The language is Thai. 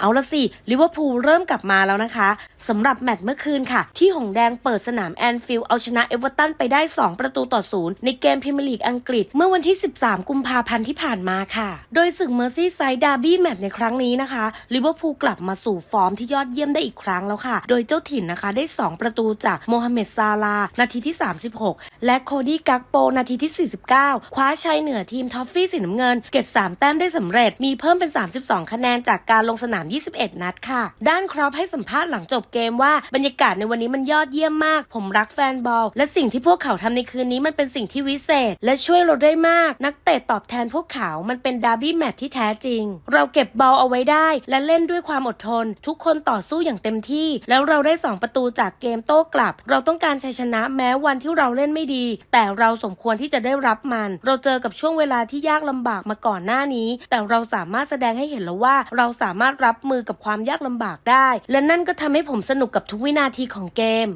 เอาละสิลิเวอร์พูลเริ่มกลับมาแล้วนะคะสำหรับแมตช์เมื่อคืนค่ะ ที่หงแดงเปิดสนามแอนฟิลด์เอาชนะเอเวอร์ตันไปได้ 2 ประตูต่อศูนย์ในเกมพรีเมียร์ลีกอังกฤษ เมื่อวันที่ 13 กุมภาพันธ์ที่ผ่านมาค่ะ โดยศึกเมอร์ซี่ไซด์ดาร์บี้แมตช์ในครั้งนี้นะคะลิเวอร์พูลกลับมาสู่ฟอร์มที่ยอดเยี่ยมได้อีกครั้งแล้วค่ะ โดยเจ้าถิ่นนะคะได้ 2 ประตูจากโมฮัมเหม็ดซาลา นาทีที่ 36 และโคดี้กักโปนาทีที่ 49 คว้าชัยเหนือทีมท็อฟฟี่สีน้ำเงิน เก็บ 3 แต้มได้สำเร็จ มีเพิ่มเป็น 32 คะแนนจากการลงสนาม 21 นัดค่ะ ด้านครอปให้สัมภาษณ์หลังจบเกมว่า บรรยากาศในวันนี้มันยอดเยี่ยมมาก ผมรักแฟนบอล และสิ่งที่พวกเขาทำในคืนนี้มันเป็นสิ่งที่วิเศษ และช่วยเราได้มาก นักเตะตอบแทนพวกเขา มันเป็นดาร์บี้แมตช์ที่แท้จริง เราเก็บบอลเอาไว้ได้ และเล่นด้วยความอดทน ทุกคนต่อสู้อย่างเต็มที่ แล้วเราได้ 2 ประตูจากเกมโต้กลับ เราต้องการชัยชนะแม้วันที่เราเล่นไม่ดี แต่เราสมควรที่จะได้รับมัน เราเจอกับช่วงเวลาที่ยากลำบากมาก่อนหน้านี้ แต่เราสามารถแสดงให้เห็นแล้วว่า เราสามารถรับมือกับความยากลำบากได้ และนั่นก็ทำให้ผมสนุกกับทุกวินาทีของเกม